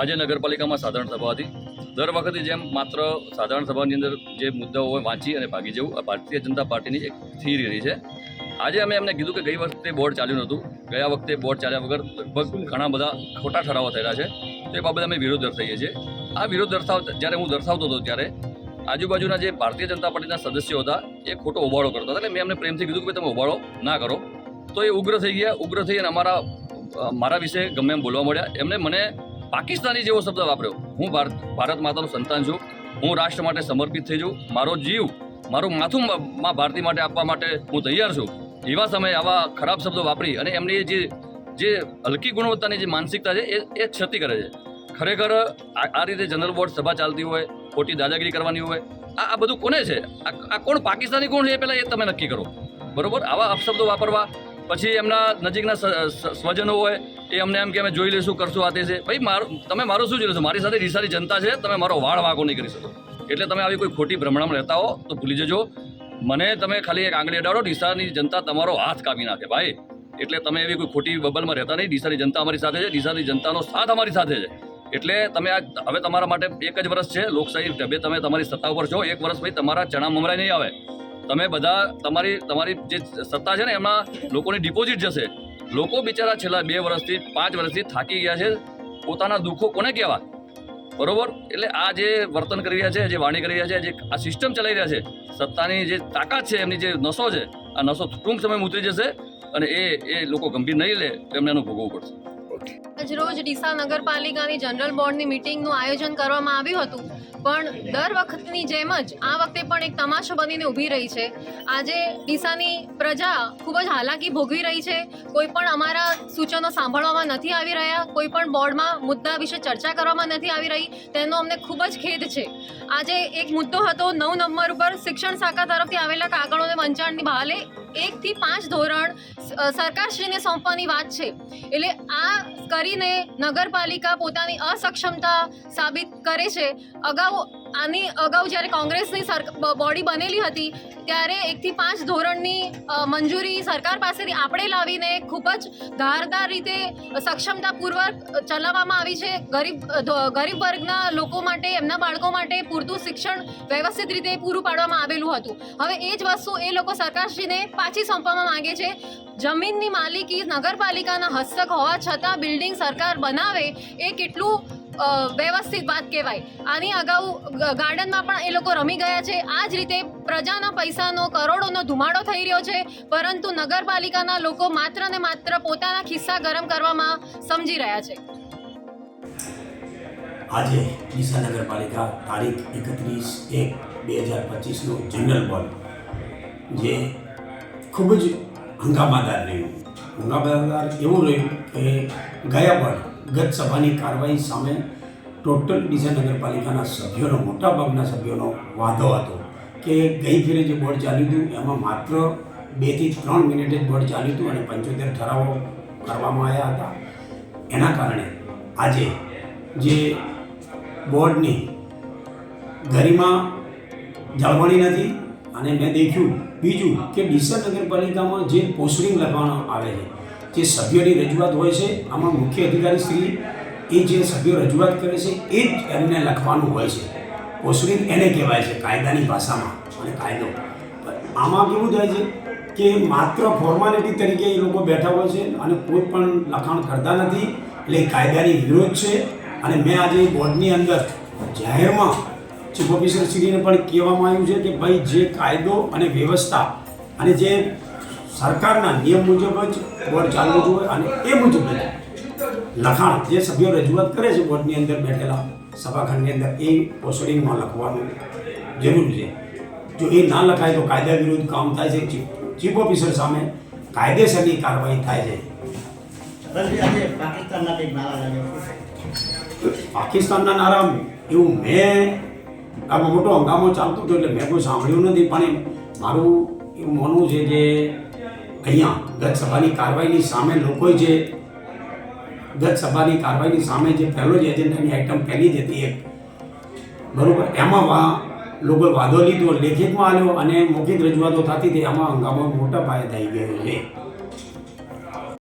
આજે નગરપાલિકામાં સાધારણ સભા હતી. દર વખતે જેમ માત્ર સાધારણ સભાની અંદર જે મુદ્દાઓ હોય વાંચી અને ભાગી જવું, આ ભારતીય જનતા પાર્ટીની એક થિયરી રહી છે. આજે અમે એમને કીધું કે ગઈ વખતે બોર્ડ ચાલ્યું નહોતું. ગયા વખતે બોર્ડ ચાલ્યા વગર લગભગ ઘણા બધા ખોટા ઠરાવો થયેલા છે. તો એ બાબતે અમે વિરોધ દર્શાવીએ છીએ. આ વિરોધ દર્શાવ, જ્યારે હું દર્શાવતો હતો ત્યારે આજુબાજુના જે ભારતીય જનતા પાર્ટીના સદસ્યો હતા, એ ખોટો ઉબાળો કરતા હતા. એટલે મેં એમને પ્રેમથી કીધું કે તમે ઉબાળો ના કરો. તો એ ઉગ્ર થઈ ગયા. ઉગ્ર થઈ અને અમારા મારા વિશે ગમે એમ બોલવા મળ્યા. એમને મને પાકિસ્તાની જેવો શબ્દ વાપર્યો. હું ભારત ભારત માતાનું સંતાન છું. હું રાષ્ટ્ર માટે સમર્પિત થઈ છું. મારો જીવ મારું માથું મા- ભારતી માટે આપવા માટે હું તૈયાર છું. એવા સમયે આવા ખરાબ શબ્દો વાપરી અને એમની જે જે હલકી ગુણવત્તાની જે માનસિકતા છે, એ એ ક્ષતિ કરે છે. ખરેખર આ રીતે જનરલ બોર્ડ સભા ચાલતી હોય, ખોટી દાદાગીરી કરવાની હોય, આ આ બધું કોને છે? આ આ કોણ પાકિસ્તાની કોણ છે પહેલાં એ તમે નક્કી કરો. બરોબર? આવા અપશબ્દો વાપરવા પછી એમના નજીકના સ્વજનો હોય, એ અમને એમ કે અમે જોઈ લઈશું, કરશું આ છે. ભાઈ, મારું, તમે મારું શું જોઈ લેશો? મારી સાથે રીસારી જનતા છે, તમે મારો વાળ વાંકો નહીં કરી શકો. એટલે તમે આવી કોઈ ખોટી ભ્રમણામાં રહેતા હો, તો ભૂલી જજો. મને તમે ખાલી એક આંગળી અડાડો ડીસાની જનતા તમારો હાથ કાપી નાખે, ભાઈ. એટલે તમે એવી કોઈ ખોટી બબલમાં રહેતા નહીં. ડીસાની જનતા અમારી સાથે છે ડીસાની જનતાનો સાથ અમારી સાથે છે. એટલે તમે આ, હવે તમારા માટે એક જ વર્ષ છે, લોકશાહી ઢબે તમે તમારી સત્તા ઉપર છો. એક વર્ષ પછી તમારા ચણા મમરાય નહીં આવે. તમે બધા તમારી તમારી જે સત્તા છે ને, એમાં લોકોની ડિપોઝિટ જશે. લોકો બિચારા છેલ્લા બે વર્ષથી, પાંચ વર્ષથી થાકી ગયા છે. પોતાના દુઃખો કોને કહેવા? બરોબર? એટલે આ જે વર્તન કરી રહ્યા છે, જે વાણી કરી રહ્યા છે, જે આ સિસ્ટમ ચલાવી રહ્યા છે, સત્તાની જે તાકાત છે, એમની જે નસો છે, આ નસો ટૂંક સમયમાં ઉતરી જશે અને એ એ લોકો ગંભીર નહીં લે તો એમને એનું ભોગવવું પડશે. આજરોજ ડીસા નગરપાલિકાની જનરલ બોર્ડની મિટિંગનું આયોજન કરવામાં આવ્યું હતું. પણ દર વખતની જેમ જ આ વખતે પણ એક તમાશો બનીને ઊભી રહી છે. આજે ડીસાની પ્રજા ખૂબ જ હાલાકી ભોગવી રહી છે. કોઈ પણ અમારા સૂચનો સાંભળવામાં નથી આવી રહ્યા. કોઈ પણ બોર્ડમાં મુદ્દા વિશે ચર્ચા કરવામાં નથી આવી રહી. તેનો અમને ખૂબ જ ખેદ છે. આજે એક મુદ્દો હતો નવ નંબર ઉપર શિક્ષણ શાખા તરફથી આવેલા કાગળોને વંચાણની બહાલે એકથી પાંચ ધોરણ સરકારશ્રીને સોંપવાની વાત છે. એટલે આ કરીને નગરપાલિકા પોતાની અસક્ષમતા સાબિત કરે છે. અગાઉ આની અગાઉ જ્યારે કોંગ્રેસની બોડી બનેલી હતી, ત્યારે એકથી પાંચ ધોરણની મંજૂરી સરકાર પાસેથી આપણે લાવીને ખૂબ જ ધારદાર રીતે સક્ષમતાપૂર્વક ચલાવવામાં આવી છે. ગરીબ ગરીબ વર્ગના લોકો માટે, એમના બાળકો માટે પૂરતું શિક્ષણ વ્યવસ્થિત રીતે પૂરું પાડવામાં આવેલું હતું. હવે એ જ વસ્તુ એ લોકો સરકારશ્રીને પાછી સોંપવામાં માંગે છે. જમીનની માલિકી નગરપાલિકાના હસ્તક હોવા છતાં બિલ્ડિંગ સરકાર બનાવે એ કેટલું વ્યવસ્થિત વાત કહેવાય. આની અગાઉ ગાર્ડનમાં પણ એ લોકો રમી ગયા છે. આ જ રીતે પ્રજાના પૈસાનો કરોડોનો ધુમાડો થઈ રહ્યો છે. પરંતુ નગરપાલિકાના લોકો માત્ર ને માત્ર પોતાના ખિસ્સા ગરમ કરવામાં સમજી રહ્યા છે. આજે ડીસા નગરપાલિકા તારીખ એકત્રીસ એક બે હજાર પચીસનો જનરલ બોર્ડ, જે ખૂબ જ હંગામાદાર રહ્યું. હંગામાદાર એવું રહ્યું કે ગયા પણ ગત સભાની કાર્યવાહી સામે ટોટલ ડીસા નગરપાલિકાના સભ્યોનો, મોટાભાગના સભ્યોનો વાંધો હતો કે ગઈ ફેરે જે બોર્ડ ચાલ્યું હતું, એમાં માત્ર બેથી ત્રણ મિનિટે જ બોર્ડ ચાલ્યું હતું અને પંચોતેર ઠરાવો કરવામાં આવ્યા હતા. એના કારણે આજે જે બોર્ડની ગરિમા જાળવણી નથી અને મેં દેખ્યું બીજું કે ડીસા નગરપાલિકામાં જે પોસ્ટિંગ લખવામાં આવે છે જે સભ્યોની રજૂઆત હોય છે, આમાં મુખ્ય અધિકારી શ્રી, એ જે સભ્યો રજૂઆત કરે છે, એ જ એમને લખવાનું હોય છે. પોસ્ટિંગ એને કહેવાય છે, કાયદાની ભાષામાં અને કાયદો. આમાં કેવું થાય છે કે માત્ર ફોર્માલિટી તરીકે એ લોકો બેઠા હોય છે અને કોઈ પણ લખાણ કરતા નથી, એટલે કાયદાની વિરોધ છે. અને મેં આજે બોર્ડની અંદર જાહેરમાં ચીફ ઓફિસર શ્રીને પણ કહેવામાં આવ્યું છે કે ભાઈ, જે કાયદો અને વ્યવસ્થા અને જે સરકારના નિયમ મુજબ જ બોર્ડ ચાલવું જોઈએ અને એ મુજબ લખાણ જે સભ્યો રજૂઆત કરે છે બોર્ડની અંદર બેઠેલા સભાખંડની અંદર એ પોસ્ટરિંગમાં લખવાનું જરૂરી છે. જો એ ના લખાય તો કાયદા વિરુદ્ધ કામ થાય છે. ચીફ ઓફિસર સામે કાયદેસરની કાર્યવાહી થાય છે. પાકિસ્તાનના નારા એવું મેં આમાં મોટો હંગામો ચાલતો હતો એટલે મેં કોઈ સાંભળ્યું નથી. પણ મારું એવું માનવું છે કે અહીંયા ગત સભાની કાર્યવાહીની સામે લોકોએ જે ગત સભાની કાર્યવાહીની સામે જે પહેલો જ એજન્ડાની આઇટમ પહેલી જ હતી એક. બરોબર? એમાં વા લોકોએ વાંધો લીધો, લેખિતમાં આવ્યો અને મૌખિક રજૂઆતો થતી હતી. એમાં હંગામો મોટા પાયે થઈ ગયો છે.